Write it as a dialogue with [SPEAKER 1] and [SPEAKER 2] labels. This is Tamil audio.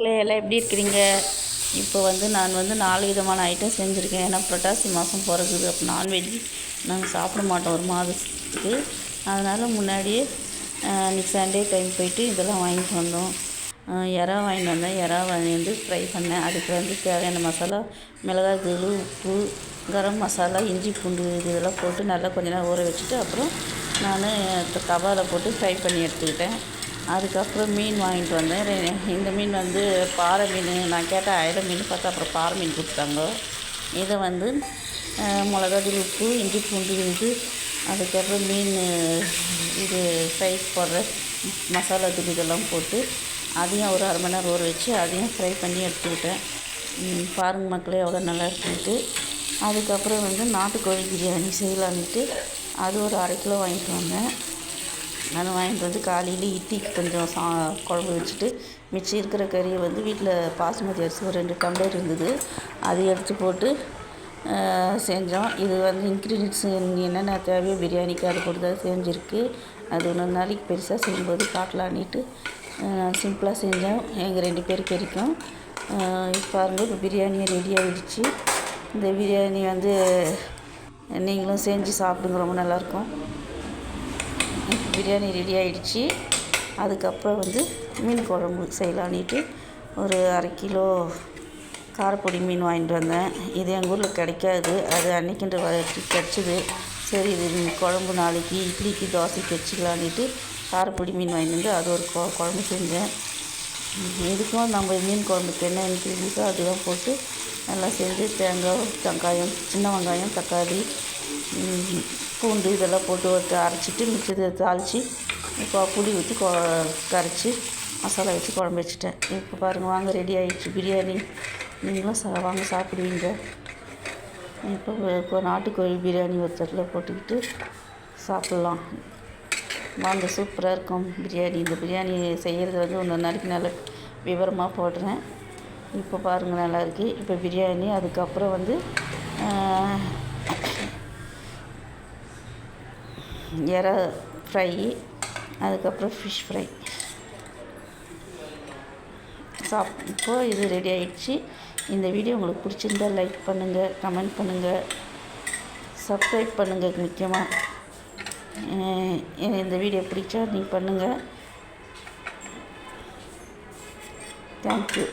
[SPEAKER 1] மக்களே எல்லாம் எப்படி இருக்கிறீங்க? இப்போ வந்து நான் வந்து நாலு விதமான ஐட்டம் செஞ்சுருக்கேன். ஏன்னா புரட்டாசி மாதம் பிறகுது அப்போ நான்வெஜ் நாங்கள் சாப்பிட மாட்டோம் ஒரு மாதத்துக்கு. அதனால் முன்னாடியே அன்றைக்கி சண்டே டைம் போயிட்டு இதெல்லாம் வாங்கிட்டு வந்தோம். இறா வாங்கிட்டு வந்தேன். இறா வாங்கி வந்து ஃப்ரை பண்ணேன். அதுக்கு வந்து தேவையான மசாலா மிளகாய் தூள் உப்பு கரம் மசாலா இஞ்சி பூண்டு இது இதெல்லாம் போட்டு நல்லா கொஞ்ச நேரம் ஊற வச்சுட்டு அப்புறம் நான் தவாவில் போட்டு ஃப்ரை பண்ணி எடுத்துக்கிட்டேன். அதுக்கப்புறம் மீன் வாங்கிட்டு வந்தேன். இந்த மீன் வந்து பாறை மீன். நான் கேட்டேன் அயலை மீன்? பார்த்தா அப்புறம் பாறை மீன் கொடுத்தாங்க. இதை வந்து அஹ், மிளகாத்தூள் உப்பு இஞ்சி பூண்டு விழுந்து அதுக்கப்புறம் மீன் இது ஃப்ரை போடுற மசாலா தூள் இதெல்லாம் போட்டு அதையும் ஒரு அரை மணி நேரம் ஊற வச்சு அதையும் ஃப்ரை பண்ணி எடுத்துக்கிட்டேன். ம், பாருங்க மக்களே எவ்வளோ நல்லா இருக்குன்ட்டு. அதுக்கப்புறம் வந்து நாட்டுக்கோழி பிரியாணி செய்யலான்ட்டு அது ஒரு அரை கிலோ வாங்கிட்டு வந்தேன். நான் வாங்கிட்டு வந்து காலையில் இட்லிக்கு கொஞ்சம் சா குழம்பு வச்சுட்டு மிச்சம் இருக்கிற கறியை வந்து வீட்டில் பாசுமதி அரிசி ஒரு ரெண்டு டம்ளர் இருந்தது. அதை எடுத்து போட்டு செஞ்சோம். இது வந்து இன்க்ரீடியன்ஸ் என்னென்ன தேவையோ பிரியாணிக்கு அது போட்டு தான் செஞ்சுருக்கு. அது இன்னொரு நாளைக்கு பெருசாக செய்யும்போது காட்டலான்ட்டு சிம்பிளாக செஞ்சோம். எங்கள் ரெண்டு பேருக்கு வரைக்கும் பாருங்கள் இப்போ பிரியாணியை ரெடி ஆகிடுச்சு இந்த பிரியாணி வந்து நீங்களும் செஞ்சு சாப்பிடுங்க ரொம்ப நல்லாயிருக்கும் பிரியாணி ரெடி ஆகிடுச்சி அதுக்கப்புறம் வந்து மீன் குழம்பு செய்யலான்ட்டு ஒரு அரை கிலோ காரப்பொடி மீன் வாங்கிட்டு வந்தேன். இது எங்கள் ஊரில் கிடைக்காது. அது அன்னைக்கின்ற வரச்சு கிடச்சிது. சரி இது குழம்பு நாளைக்கு இட்லிக்கு தோசைக்கு வச்சுக்கலான்ட்டு காரப்பொடி மீன் வாங்கிட்டு வந்து அது ஒரு கொ- குழம்பு செஞ்சேன். இதுக்கும் நம்ம மீன் குழம்புக்கு என்ன இன்க்ரீடியன்ஸோ அதெல்லாம் போட்டு நல்லா செஞ்சு தேங்காய் வெங்காயம் சின்ன வெங்காயம் தக்காளி பூண்டு இதெல்லாம் போட்டு ஒரு அரைச்சிட்டு மிச்சத்தை தாளித்து இப்போ புளி ஊற்றி கொ கரைச்சி மசாலா வச்சு குழம்பு வச்சுட்டேன். இப்போ பாருங்கள் வாங்க ரெடி ஆகிடுச்சு பிரியாணி. நீங்களும் சா வாங்க சாப்பிடுவீங்க. இப்போ இப்போ நாட்டுக்கோழி பிரியாணி ஒரு தட்டில் போட்டுக்கிட்டு சாப்பிட்லாம். வாங்க சூப்பராக இருக்கும் பிரியாணி. இந்த பிரியாணி செய்கிறது வந்து ஒன்று நாளைக்கு நல்ல விவரமாக போடுறேன். இப்போ பாருங்கள் நல்லா இருக்கு. இப்போ பிரியாணி அதுக்கப்புறம் வந்து ஆஹ், எறா ஃப்ரை அதுக்கப்புறம் ஃபிஷ் ஃப்ரை சாப் இப்போது இது ரெடி ஆகிடுச்சி இந்த வீடியோ உங்களுக்கு பிடிச்சிருந்தா லைக் பண்ணுங்கள் கமெண்ட் பண்ணுங்கள் சப்ஸ்கிரைப் பண்ணுங்கள் முக்கியமாக இந்த வீடியோ பிடிச்சா நீங்கள் பண்ணுங்கள் தேங்க்யூ